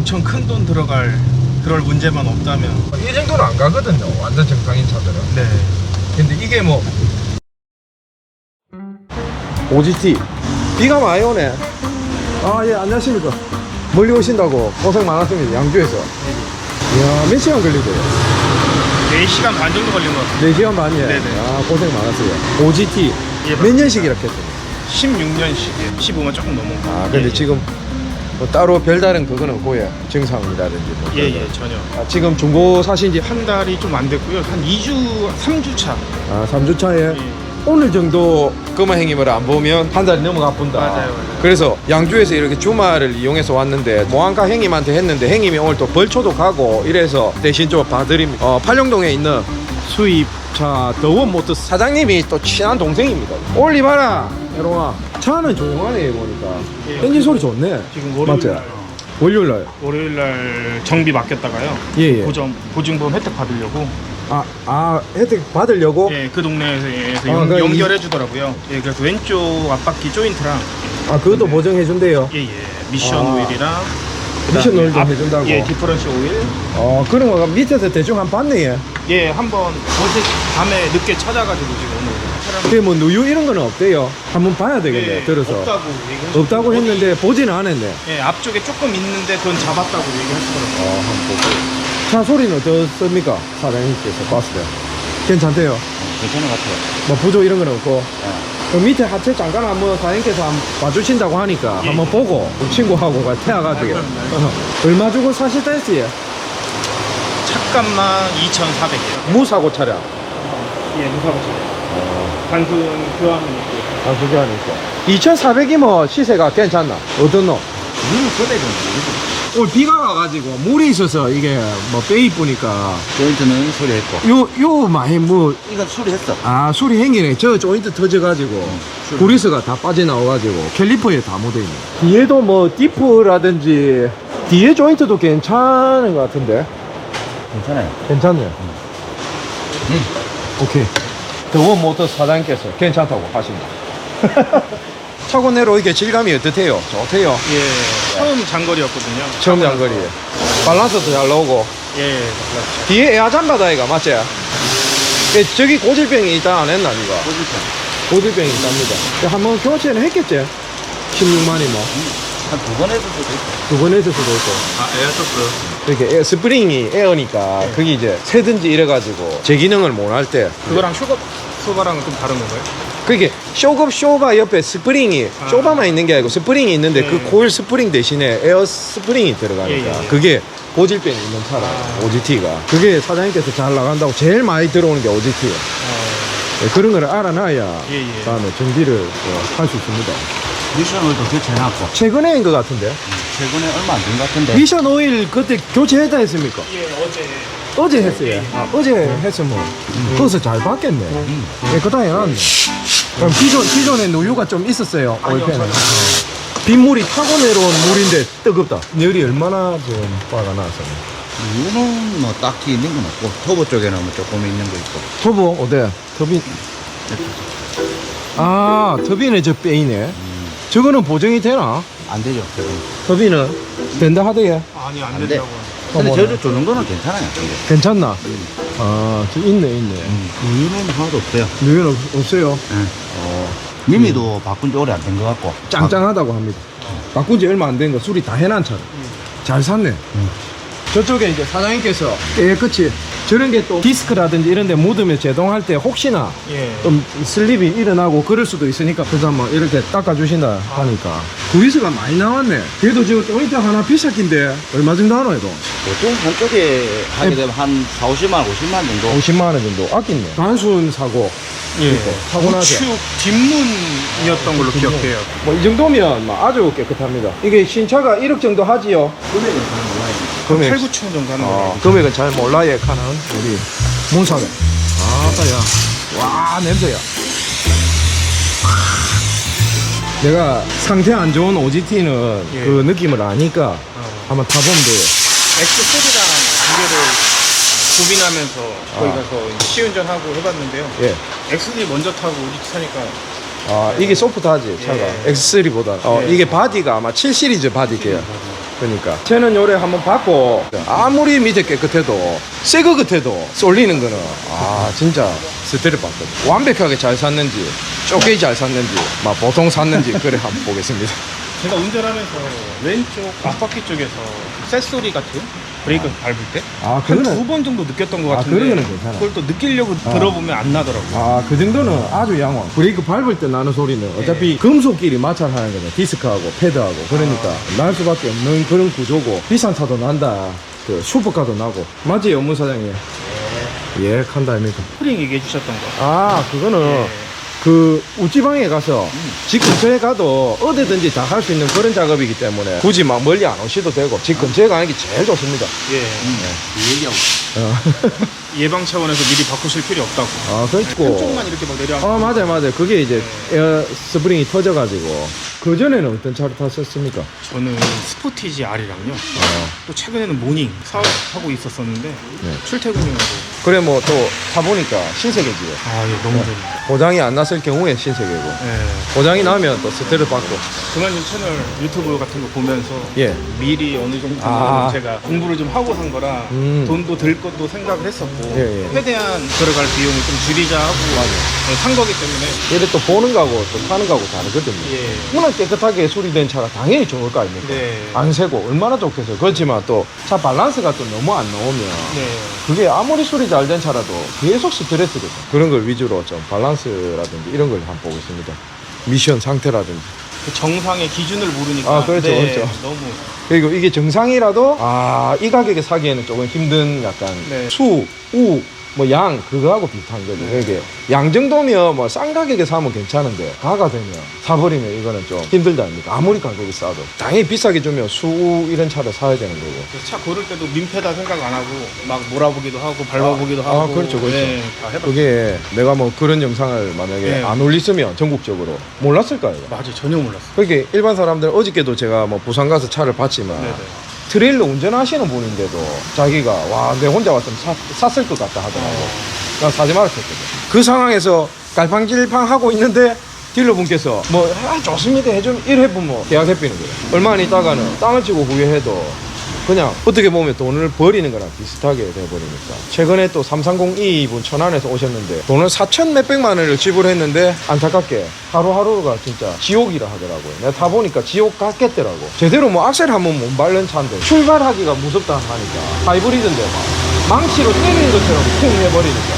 엄청 큰 돈 들어갈 그럴 문제만 없다면 이 정도는 안 가거든요. 완전 정상인 차들은. 네 근데 이게 뭐 OGT 비가 많이 오네. 아 예 안녕하십니까. 멀리 오신다고 고생 많았습니다. 양주에서. 이야 몇 시간 걸리고요? 4시간 반 정도 걸린 것 같아요 4시간 반이에요. 네네. 아 고생 많았어요. OGT 예, 몇 맞습니다. 년씩이라 했어요? 16년씩이에요 15만 조금 넘은 거 아 근데 예, 지금 뭐 따로 별다른 그거는 없고요. 증상이라든지 뭐. 예 예 전혀 아, 지금 중고 사신 지한 달이 좀 안 됐고요 한 2주 3주 차 아, 3주 차에 예. 오늘 정도 금화 행님을 안 보면 한 달이 넘어가 본다. 맞아요, 맞아요. 그래서 양주에서 이렇게 주말을 이용해서 왔는데 모한가 행님한테 했는데 행님이 오늘 또 벌초도 가고 이래서 대신 좀 봐드립니다. 어, 팔룡동에 있는 수입차 더원 모터스 사장님이 또 친한 동생입니다. 올리 봐라, 에롱아. 차는 조용하네 보니까. 예. 엔진 소리 좋네. 지금 월요일 날 맞죠? 월요일 날. 월요일 날 정비 맡겼다가요 예, 예. 보정 보증금 혜택 받으려고 아, 아 혜택 받으려고. 예, 그 동네에서 아, 연, 그러니까 연결해 주더라고요. 예, 그래서 왼쪽 앞바퀴 조인트랑 아 그것도 네. 보정해 준대요. 예, 예, 미션 아. 오일이랑 미션 그다음에 오일도 앞- 해준다고? 예, 디퍼런시 오일. 어 그런 거 밑에서 대충 한 봤네. 얘. 예, 한번 어제 밤에 늦게 찾아가지고 지금 오늘 사람 그게 뭐 누유 이런 거는 없대요. 한번 봐야 되겠네. 예, 들어서 없다고 얘기하시고 없다고 했는데 보지는 않았네. 예, 앞쪽에 조금 있는데 그건 잡았다고 얘기하시더라고요. 어, 한번 보고. 차 소리는 어떻습니까? 사장님께서 봤을 때. 괜찮대요. 괜찮은 것 같아요. 뭐 부조 이런 거는 없고. 예. 그 밑에 하체 잠깐 한번 사장님께서 한번 봐주신다고 하니까 예, 한번 예. 보고 우리 친구하고 가 태워가지고. 아, 어. 얼마 주고 사실다 했어요? 차값만 2,400이에요. 무사고 차량. 예, 무사고 차. 단순 교환은 있고. 아, 그게 아니고. 2,400이면 시세가 괜찮나? 어떻노? 물은 금액은 모르고. 오늘 비가 와가지고 물이 있어서 이게 뭐 빼이 뿌니까 조인트는 수리했고. 요, 요 많이 뭐, 이건 수리했어. 아, 수리 행기네. 저 조인트 터져가지고 수리. 구리스가 다 빠져나와가지고 캘리퍼에 다 묻어있네. 뒤에도 뭐 디프라든지 뒤에 조인트도 괜찮은 것 같은데. 괜찮아요. 괜찮네요. 오케이. 더원 모터 사장님께서 괜찮다고 하신다. 차고 내로 이게 질감이 어떻대요? 좋대요. 예, 처음 장거리였거든요. 처음 장거리에. 밸런스도 잘 나오고. 예, 그렇죠. 뒤에 에어잠바다 이가 맞지? 예, 저기 고질병이 있다 안 했나 니가? 꼬질편. 고질병이 있답니다. 예, 한번 교체는 했겠지? 16만이 뭐. 한 두번 했을 수도 있고. 두번 했을 수도 있고. 아, 에어소스. 이렇게 에어, 스프링이 에어니까 그게 이제 새든지 이래가지고 제 기능을 못 할 때. 그거랑 슈거 소바랑은 좀 다른 건가요? 그게 쇼급 쇼바 옆에 스프링이 아. 쇼바만 있는 게 아니고 스프링이 있는데 네. 그 코일 스프링 대신에 에어 스프링이 들어가니까 예, 예, 예. 그게 고질병이 있는 차라 아. OGT가 그게 사장님께서 잘 나간다고 제일 많이 들어오는 게 OGT예요 어, 그런 걸 알아놔야 예, 예. 다음에 정비를 할 수 있습니다 미션 오일도 교체해놨고. 최근에인 것 같은데 최근에 얼마 안 된 것 같은데. 미션 오일 그때 교체했다 했습니까? 예, 어제. 어제 했어요 아, 어제 했으면 거기서 잘 받겠네 음. 깨끗하게 해놨네 그럼 기존, 기존에 누유가 좀 있었어요 오일팬에 전혀. 빗물이 타고 내려온 물인데 뜨겁다 열이 얼마나 지금 화가 나왔었네 이유는 뭐 딱히 있는 건 없고. 터보 쪽에는 뭐 조금 있는 거 있고. 터보 어때? 터빈 아 터빈에 저 빼이네 저거는 보정이 되나? 안 되죠. 터빈은 된다 하대요 아니, 안안 돼. 된다고. 근데 터보는. 저저 정도는 괜찮아요, 근데. 괜찮나? 아 저 있네 있네 이유는 하나도 없어요. 누유는 없어요 예. 어. 미미도 바꾼 지 오래 안 된 것 같고. 짱짱하다고 합니다. 바꾼 지 얼마 안 된 거 수리 다 해놨 차를. 잘 샀네. 저쪽에 이제 사장님께서 깨끗이 저런 게 또 디스크라든지 이런 데 묻으면 제동할 때 혹시나 예. 좀 슬립이 일어나고 그럴 수도 있으니까 그래서 한번 이렇게 닦아주신다 하니까 구리스가 많이 나왔네. 그래도 지금 조인트 하나 비싸긴데 얼마 정도 하노 해도? 보통 한쪽에 하게 되면 한 4, 50만 원, 50만 원 정도. 50만 원 정도 아끼네. 단순 사고 예. 타고 나서. 우측 뒷문이었던 걸로 기억해요. 뭐 이 정도면 뭐 아주 깨끗합니다. 이게 신차가 1억 정도 하지요. 금액은 잘 몰라요. 금액. 8, 9천 정도 하는 어, 거예요. 금액은 잘 몰라야 하는 우리 문사회. 아따야. 와, 냄새야. 내가 상태 안 좋은 OGT는 예. 그 느낌을 아니까 어. 한번 타보면 돼요. X3랑 두 개를 고민하면서 거기 아. 가서 시운전하고 해봤는데요. 예. X3 먼저 타고 우리 타니까 아, 이게 소프트하지, 차가. 예. X3보다. 어, 예. 이게 바디가 아마 7 시리즈 바디게요. 그러니까. 쟤는 요래 한번 받고. 아무리 밑에 깨끗해도 새거 같아도 쏠리는 거는 아 진짜 스트레스 받거든 완벽하게 잘 샀는지 쪼개기 잘 샀는지 막 보통 샀는지 그래 한번 보겠습니다. 제가 운전하면서 왼쪽 앞바퀴 쪽에서 쇳소리 같은 브레이크 밟을 때 아한두번 정도 느꼈던 것 아, 같은데 그러면은 괜찮아. 그걸 또 느끼려고 아. 들어보면 안 나더라고요 아, 그 정도는 아주 양호. 브레이크 밟을 때 나는 소리는 어차피 금속끼리 마찰하는 거잖아. 디스크하고 패드하고. 그러니까 날 수밖에 없는 그런 구조고. 비싼 차도 난다. 그 슈퍼카도 나고. 맞지, 연문 사장님? 예, 칸다, 아닙니까? 스프링 얘기해 주셨던 거 아, 그거는 네. 그 우찌방에 가서 집 근처에 가도 어디든지 다 할 수 있는 그런 작업이기 때문에 굳이 막 멀리 안 오셔도 되고 집 근처에 가는 게 제일 좋습니다. 예. 얘기하고. 어. 예방 차원에서 미리 바꾸실 필요 없다고 아, 그렇고. 한쪽만 이렇게 막 내려 어 맞아요 맞아요 그게 이제 에어 스프링이 터져가지고 그 전에는 어떤 차를 탔었습니까? 저는 스포티지 R이랑요 어 또 최근에는 모닝 사업하고 있었었는데 네. 출퇴근용으로 그래 뭐또 타보니까 신세계지요 아 예 너무 재밌어요 고장이 안 났을 경우에 신세계고 예. 고장이 나면 또 스테를 받고 그만둔 채널 유튜브 같은 거 보면서 예 미리 어느 정도 아. 제가 공부를 좀 하고 산 거라 음. 돈도 들 것도 생각을 했었고 예, 예. 최대한 들어갈 비용을 좀 줄이자 하고 네, 산 거기 때문에 이래 또 보는 거하고 또 타는 거하고 다르거든요 예. 워낙 깨끗하게 수리된 차가 당연히 좋을 거 아닙니까? 네. 안 새고 얼마나 좋겠어요 그렇지만 또 차 밸런스가 또 너무 안 나오면 네. 그게 아무리 수리 잘 된 차라도 계속 스트레스거든. 그런 걸 위주로 좀 밸런스라든지 이런 걸 한번 보고 있습니다. 미션 상태라든지. 그 정상의 기준을 모르니까 아, 그렇죠, 네, 그렇죠. 너무 그리고 이게 정상이라도 아, 이 가격에 사기에는 조금 힘든 약간 네. 수, 우, 뭐 양 그거하고 비슷한 거죠. 네. 이게 양 정도면 뭐 싼 가격에 사면 괜찮은데 가가 되면 사버리면 이거는 좀 힘들다 아닙니까? 아무리 가격이 싸도 당연히 비싸게 주면 수, 우 이런 차를 사야 되는 거고. 그래서 차 고를 때도 민폐다 생각 안 하고 막 몰아보기도 하고 밟아보기도 아, 하고 그렇죠, 그렇죠. 네, 다 그게 내가 뭐 그런 영상을 만약에 네. 안 올렸으면 전국적으로 몰랐을까요? 맞아요 전혀 몰랐어요 그게 일반 사람들 어저께도 제가 뭐 부산 가서 차를 봤지만 네네. 트레일러 운전하시는 분인데도 자기가 와 내 혼자 왔으면 사, 샀을 것 같다 하더라고. 난 사지 말았었거든 그 상황에서 갈팡질팡 하고 있는데 딜러분께서 뭐 아, 좋습니다. 해주면 1회분 뭐 계약해 비는 거예요. 얼마 안 있다가는 땅을 치고 후회해도 그냥 어떻게 보면 돈을 버리는 거랑 비슷하게 돼버리니까 최근에 또 330E 분 천안에서 오셨는데 돈을 4천 몇백만 원을 지불했는데 안타깝게 하루하루가 진짜 지옥이라 하더라고요 내가 타보니까 지옥 같겠더라고 제대로 뭐 악셀 한번 못 밟는 차인데 출발하기가 무섭다 하니까 하이브리드인데 막 망치로 때리는 것처럼 쿵 해버리니까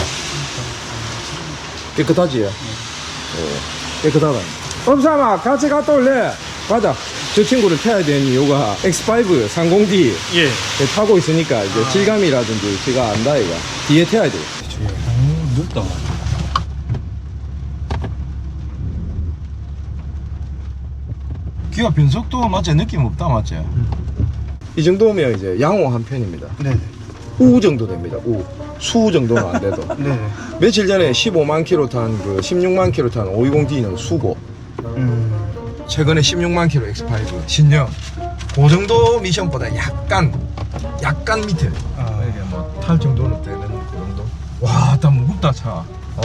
깨끗하지? 예. 깨끗하다 엄삼아 같이 갔다 올래? 가자 저 친구를 태워야 되는 이유가 X5 30D 예. 타고 있으니까 이제 질감이라든지 제가 안다 이가 뒤에 태워야 돼 높다. 기아 변속도 맞지 느낌 없다 맞지 이 정도면 이제 양호 한 편입니다. 네네. 우 정도 됩니다. 우 수 정도는 안 돼도. 네네 며칠 전에 15만 킬로 탄 그 16만 킬로 탄 520D는 수고. 음. 최근에 16만 킬로 X5 신형. 그 정도 미션보다 약간 약간 밑에. 아, 이게 뭐탈 정도는 되는 그 정도? 와딱 무겁다 차. 어?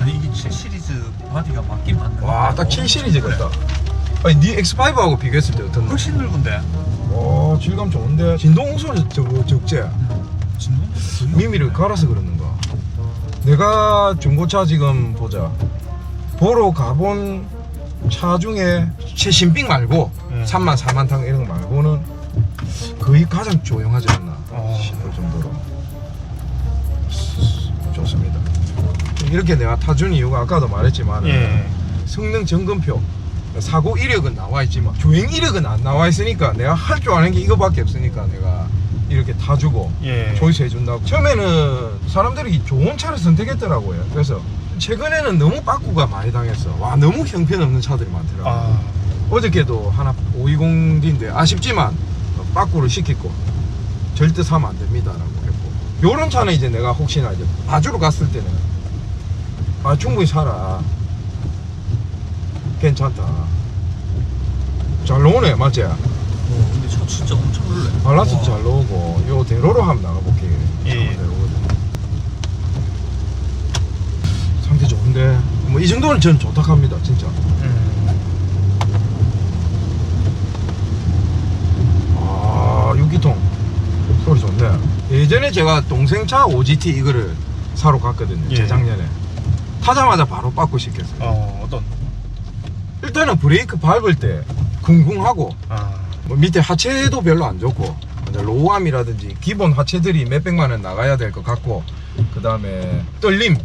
아니 이게 7 시리즈 바디가 맞긴 맞네. 와딱 7 시리즈 같다. 아니 네 X5하고 비교했을 때 어떻나? 훨씬 넓은데. 와 질감 좋은데. 진동 소리 저거 적재. 진동? 미미를 갈아서 그러는가 내가 중고차 지금 보자. 보러 가본 차 중에 최신빙 말고 음. 3만 4만 탕 이런 거 말고는 거의 가장 조용하지 않나 어. 싶을 정도로 좋습니다 이렇게 내가 타준 이유가 아까도 말했지만 예 성능 점검표 사고 이력은 나와 있지만 주행 이력은 안 나와 있으니까 내가 할 줄 아는 게 이거밖에 없으니까 내가 이렇게 타주고 예. 조이스 해준다고 처음에는 사람들이 좋은 차를 선택했더라고요 그래서 최근에는 너무 빠꾸가 많이 당했어. 와 너무 형편없는 차들이 많더라고 아. 어저께도 하나 520D인데 아쉽지만 빠꾸를 시켰고 절대 사면 안 됩니다 라고 했고. 요런 차는 이제 내가 혹시나 이제 바주로 갔을 때는 아 충분히 살아. 괜찮다. 잘 나오네 맞지? 어, 근데 차 진짜 엄청 넓네. 발라스 와. 잘 나오고 요 대로로 한번 나가볼게. 예, 정도는 저는 좋다고 합니다 진짜 음. 아 유기통 소리 좋네 예전에 제가 동생 차 OGT 이거를 사러 갔거든요 예. 재작년에 타자마자 바로 빠꾸 시켰어요 어, 어떤? 일단은 브레이크 밟을 때 궁궁하고 아. 뭐 밑에 하체도 별로 안 좋고 로우암이라든지 기본 하체들이 몇백만 원 나가야 될 것 같고 그 다음에 떨림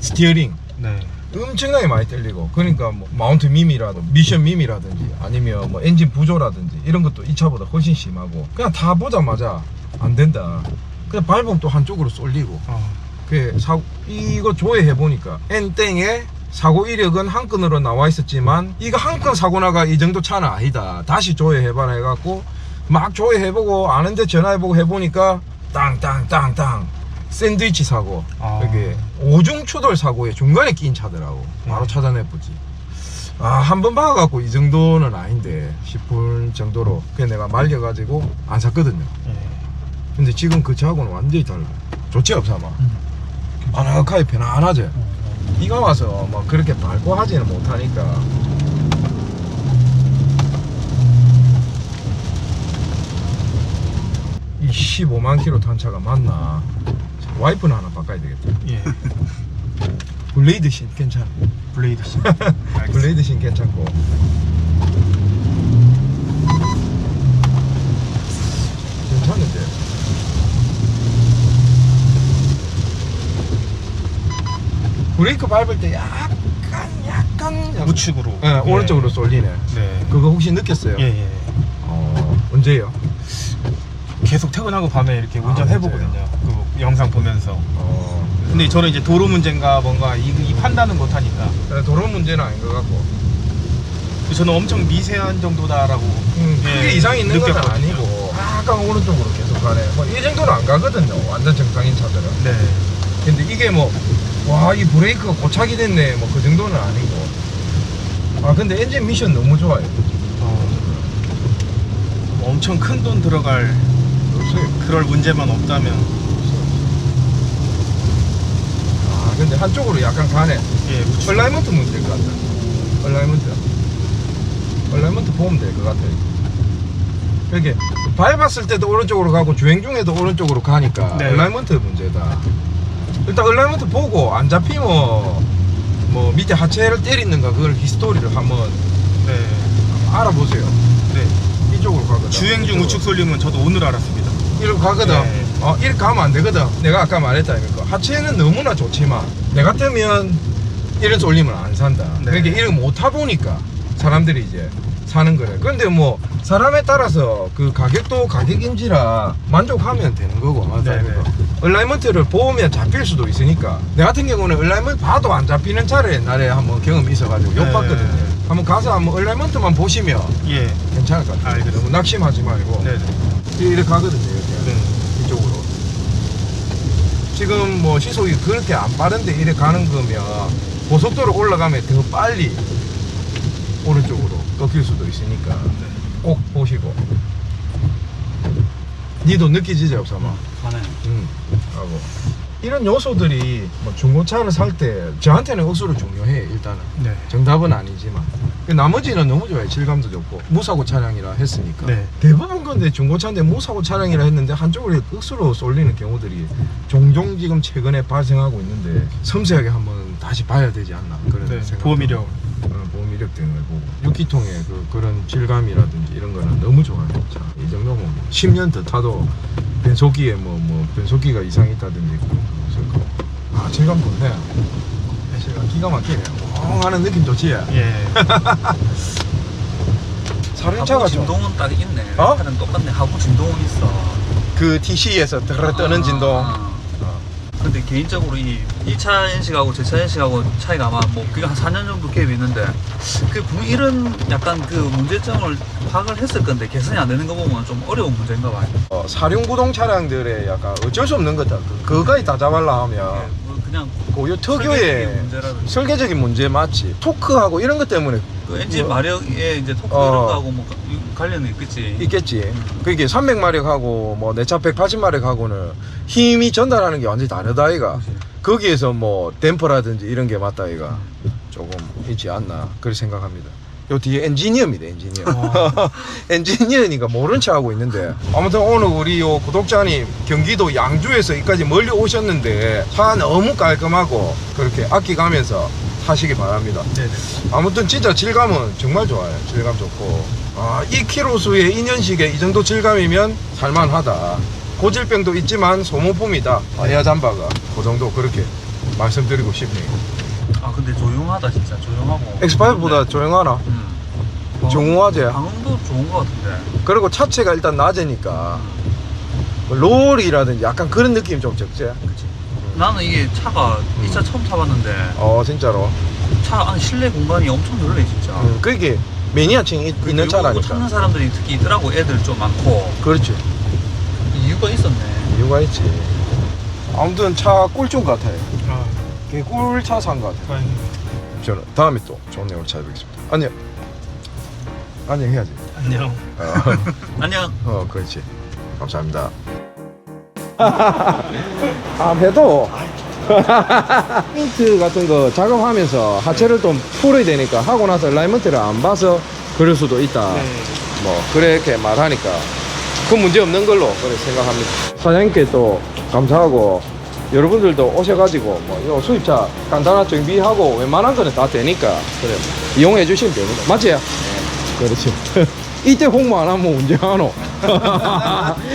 스티어링 네. 엄청나게 많이 떨리고 그러니까 뭐 마운트 밈이라든지 미션 밈이라든지 아니면 뭐 엔진 부조라든지 이런 것도 이 차보다 훨씬 심하고 그냥 다 보자마자 안 된다 그냥 밟으면 또 한쪽으로 쏠리고 어. 그 사, 이거 조회해 보니까 N땡에 사고 이력은 한 건으로 나와 있었지만 이거 한 건 사고 나가 이 정도 차는 아니다. 다시 조회해봐라 해갖고 막 조회해보고 아는데 전화해보고 해보니까 땅땅땅땅 샌드위치 사고 아. 이게 오중 추돌 사고에 중간에 끼인 차더라고. 바로 음. 찾아내보지. 아, 한번 봐갖고 이 정도는 아닌데 싶을 정도로 그냥 내가 말려가지고 안 샀거든요. 예. 근데 지금 그 차하고는 완전히 달라. 좋지 없사마. 아나카이 편안하지. 비가 와서 뭐 그렇게 밟고 하지는 못하니까. 이 15만 킬로 탄 차가 맞나? 와이프는 하나 바꿔야 되겠다. 예. 블레이드 신 괜찮아. 블레이드 씨. 블레이드 신 괜찮고. 괜찮은데. 브레이크 밟을 때 약간 약간 약간- 우측으로. 예, 오른쪽으로 쏠리네. 네. 그거 혹시 느꼈어요? 예 예. 어, 언제요? 계속 퇴근하고 밤에 이렇게 운전해 보거든요. 그 영상 보면서. 어, 근데 저는 이제 도로 문제인가 뭔가 이, 이 판단은 못 하니까. 예, 도로 문제는 아닌 것 같고. 저는 엄청 미세한 정도다라고. 음, 크게 예, 이상 있는 건 느꼈거든요. 아니고 약간 오른쪽으로 계속 가네. 뭐이 정도는 안 가거든요. 완전 정상인 차들은. 네. 근데 이게 뭐, 와, 이 브레이크가 고착이 됐네. 뭐 그 정도는 아니고. 아, 근데 엔진 미션 너무 좋아요. 어, 뭐 엄청 큰 돈 들어갈. 그럴 문제만 없다면. 아, 근데 한쪽으로 약간 가네. 예, 우측. 얼라이먼트 문제일 것 같다. 얼라이먼트. 얼라이먼트 보면 될 것 같아요. 이렇게 밟았을 때도 오른쪽으로 가고 주행 중에도 오른쪽으로 가니까 네. 얼라이먼트 문제다. 일단 얼라이먼트 보고 안 잡히면 뭐 밑에 하체를 때리는가 그걸 히스토리를 한번 네. 알아보세요. 네. 이쪽으로 가거든. 주행 중 우측 쏠림은 저도 오늘 알았습니다. 이렇게 가거든. 네. 어, 이렇게 가면 안 되거든. 내가 아까 말했다니까. 하체는 너무나 좋지만, 내 같으면 이런 쏠림을 안 산다. 네. 그러니까 이런 못 타보니까 사람들이 이제 사는 거래. 근데 뭐, 사람에 따라서 그 가격도 가격인지라 만족하면 되는 거고. 맞아요. 네, 네. 얼라이먼트를 보면 잡힐 수도 있으니까. 내 같은 경우는 얼라이먼트 봐도 안 잡히는 차를 옛날에 한번 경험이 있어가지고 욕 네. 봤거든요. 한번 가서 한번 얼라이먼트만 보시면 예. 괜찮을 것 같아요. 알겠습니다. 너무 낙심하지 말고. 네. 이렇게 가거든요, 이렇게. 지금 뭐 시속이 그렇게 안 빠른데 이렇게 가는 거면 고속도로 올라가면 더 빨리 오른쪽으로 꺾일 수도 있으니까 꼭 보시고. 니도 느끼지지 없사마? 가네. 응. 하고. 이런 요소들이 뭐 중고차를 살 때 저한테는 억수로 중요해 일단은. 네. 정답은 아니지만 그 나머지는 너무 좋아요. 질감도 좋고. 무사고 차량이라 했으니까. 네. 대부분 건데 중고차인데 무사고 차량이라 했는데 한쪽으로 억수로 쏠리는 경우들이 종종 지금 최근에 발생하고 있는데 섬세하게 한번 다시 봐야 되지 않나 그런 네. 생각 보험 이력. 어, 보험 이력 등을 보고 6기통의 그, 그런 질감이라든지 이런 거는 너무 좋아요. 자, 이 정도면 뭐 10년 더 타도 변속기에 뭐, 뭐 변속기가 이상이 있다든지 그런 거 없을 거고. 아 질감 좋네. 질감 기가 막히네 엉 하는 느낌 좋지 예. 사륜차가 좀 진동은 딱 있네. 어? 렌탈은 똑같네. 하부 진동은 있어. 그 TC에서 떠는 진동 아. 근데 개인적으로 이 2차 인식하고 제 차 인식하고 차이가 아마 뭐 그게 한 4년 정도 갭이 있는데 그 분- 이런 약간 그 문제점을 파악을 했을 건데 개선이 안 되는 거 보면 좀 어려운 문제인가 봐요. 어, 사륜구동 차량들의 약간 어쩔 수 없는 거다 그, 그거까지 다 잡아라 하면 예, 뭐 그냥 고유 설계적인 특유의 문제라든지 설계적인 문제 맞지 토크하고 이런 것 때문에 그 엔진 뭐- 마력에 이제 토크 어. 이런 거하고 뭐 관련이 있겠지. 있겠지. 그게 300마력하고 뭐 내 차 180마력하고는 힘이 전달하는 게 완전히 다르다 아이가. 거기에서 뭐 댐퍼라든지 이런 게 맞다 아이가. 조금 있지 않나 그렇게 생각합니다. 요 뒤에 엔지니어입니다 엔지니어. 엔지니어니까 모른 체 하고 있는데. 아무튼 오늘 우리 요 구독자님 경기도 양주에서 여기까지 멀리 오셨는데 차 너무 깔끔하고 그렇게 아끼가면서 타시기 바랍니다. 네네. 아무튼 진짜 질감은 정말 좋아요. 질감 좋고. 아 2km 수의 2년식에 이 정도 질감이면 살만하다. 고질병도 있지만 소모품이다. 아야 잠바가 그 정도 그렇게 말씀드리고 싶네요. 아 근데 조용하다 진짜. 조용하고. X5보다 조용하나? 음. 중후하제 방음도 좋은 것 같은데. 그리고 차체가 일단 낮으니까 롤이라든지 약간 그런 느낌이 좀 적지. 나는 이게 차가 이 차 처음 타봤는데 어 진짜로. 차 안에 실내 공간이 엄청 넓네 진짜. 음, 그게 매니아층이 있- 그리고 있는 이거 찾는 차라니까. 사람들이 특히 있더라고 애들 좀 많고. 그렇지. 이유가 있었네. 이유가 있지. 아무튼 차 꿀좀 같아요 아, 그 꿀차 산 것 같아요. 저는 다음에 또 좋은 내용을 찾아뵙겠습니다. 안녕. 안녕 해야지. 안녕. 어, 안녕. 어 그렇지. 감사합니다. 아 배도 힌트 같은 거 작업하면서 하체를 좀 풀어야 되니까 하고 나서 라이먼트를 안 봐서 그럴 수도 있다. 네. 뭐 그렇게 말하니까 그 문제 없는 걸로 그렇게 생각합니다. 사장님께 또 감사하고 여러분들도 오셔가지고 뭐요 수입차 간단한 정비하고 웬만한 거는 다 되니까 그래 이용해 주시면 됩니다 맞지? 네. 그렇지 이때 홍보 안 하면 언제 하노